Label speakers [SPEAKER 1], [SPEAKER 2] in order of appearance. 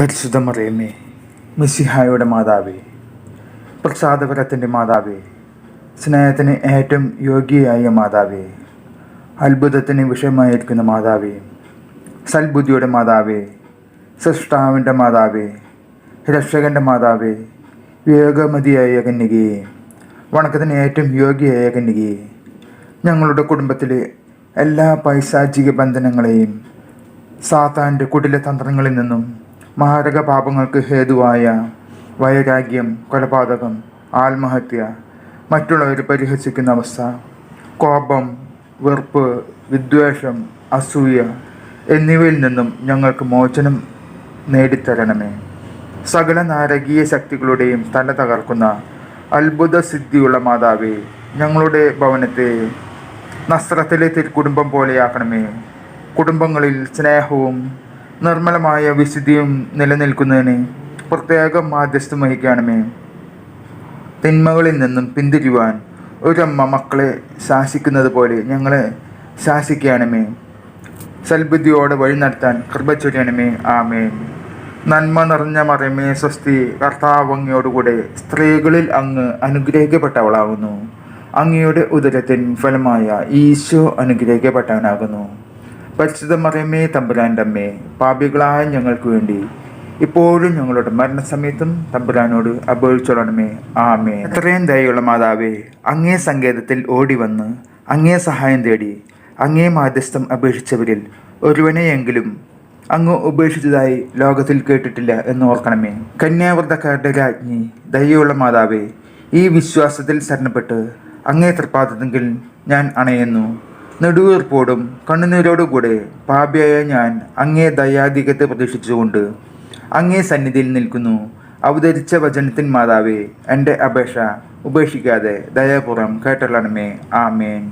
[SPEAKER 1] പരിശുദ്ധ മറിയമ്മേ മിസ്സിഹായുടെ മാതാവേ പ്രസാദപരത്തിന്റെ മാതാവേ സ്നേഹത്തിന് ഏറ്റവും യോഗ്യയായ മാതാവേ അത്ഭുതത്തിന് വിഷയമായിരിക്കുന്ന മാതാവേ സൽബുദ്ധിയുടെ മാതാവേ സൃഷ്ടാവിന്റെ മാതാവേ രക്ഷകന്റെ മാതാവേ വേഗമതിയായ കന്യകയെ വണക്കത്തിന് ഏറ്റവും യോഗ്യയായ കന്യകയെ ഞങ്ങളുടെ കുടുംബത്തിലെ എല്ലാ പൈശാചിക ബന്ധനങ്ങളെയും സാത്താന്റെ കുടില തന്ത്രങ്ങളിൽ നിന്നും മാരക പാപങ്ങൾക്ക് ഹേതുവായ വൈരാഗ്യം കൊലപാതകം ആത്മഹത്യ മറ്റുള്ളവരെ പരിഹസിക്കുന്ന അവസ്ഥ. കോപം വെറുപ്പ് വിദ്വേഷം അസൂയ എന്നിവയിൽ നിന്നും ഞങ്ങൾക്ക് മോചനം നേടിത്തരണമേ. സകല നാരകീയ ശക്തികളുടെയും തല തകർക്കുന്ന അത്ഭുത സിദ്ധിയുള്ള മാതാവേ ഞങ്ങളുടെ ഭവനത്തെ നസ്രത്തിലെ തിരുക്കുടുംബം പോലെയാക്കണമേ. കുടുംബങ്ങളിൽ സ്നേഹവും നിർമ്മലമായ വിശുദ്ധിയും നിലനിൽക്കുന്നതിന് പ്രത്യേകം മാധ്യസ്ഥം വഹിക്കണമേ. തിന്മകളിൽ നിന്നും പിന്തിരിവാൻ ഒരമ്മ മക്കളെ ശാസിക്കുന്നത് പോലെ ഞങ്ങളെ ശാസിക്കണമേ. സൽബുദ്ധിയോടെ വഴി നടത്താൻ കൃപ ചൊരിയണമേ. ആമേ നന്മ നിറഞ്ഞ മറമേ സ്വസ്തി കർത്താവങ്ങയോടുകൂടെ സ്ത്രീകളിൽ അങ്ങ് അനുഗ്രഹിക്കപ്പെട്ടവളാകുന്നു. അങ്ങയുടെ ഉദരത്തിൻ ഫലമായ ഈശോ അനുഗ്രഹിക്കപ്പെട്ടവനാകുന്നു പരിശുദ്ധ മറിയമ്മേ തമ്പുരാന്റെ അമ്മേ പാപികളായ ഞങ്ങൾക്ക് വേണ്ടി ഇപ്പോഴും ഞങ്ങളുടെ മരണസമയത്തും തമ്പുരാനോട് അപേക്ഷിച്ചോളണമേ. ആമേ എത്രയും ദയുള്ള മാതാവേ അങ്ങേ സങ്കേതത്തിൽ ഓടി വന്ന് അങ്ങേ സഹായം തേടി അങ്ങേ മാധ്യസ്ഥം അപേക്ഷിച്ചവരിൽ ഒരുവനെയെങ്കിലും അങ്ങ് ഉപേക്ഷിച്ചതായി ലോകത്തിൽ കേട്ടിട്ടില്ല എന്ന് ഓർക്കണമേ. കന്യാവ്രതക്കാരുടെ രാജ്ഞി ദയുള്ള മാതാവേ ഈ വിശ്വാസത്തിൽ ശരണപ്പെട്ട് അങ്ങേ തൃപ്പാദത്തെങ്കിൽ ഞാൻ അണയുന്നു. നെടുവീർപ്പോടും കണ്ണുനീരോടുകൂടെ പാപിയായ ഞാൻ അങ്ങേ ദയാധികത്തെ പ്രതീക്ഷിച്ചുകൊണ്ട് അങ്ങേ സന്നിധിയിൽ നിൽക്കുന്നു. അവതരിച്ച വചനത്തിൻ മാതാവേ എന്റെ അപേക്ഷ ഉപേക്ഷിക്കാതെ ദയാപൂർവം കേട്ടള്ളണമേ ആമേൻ.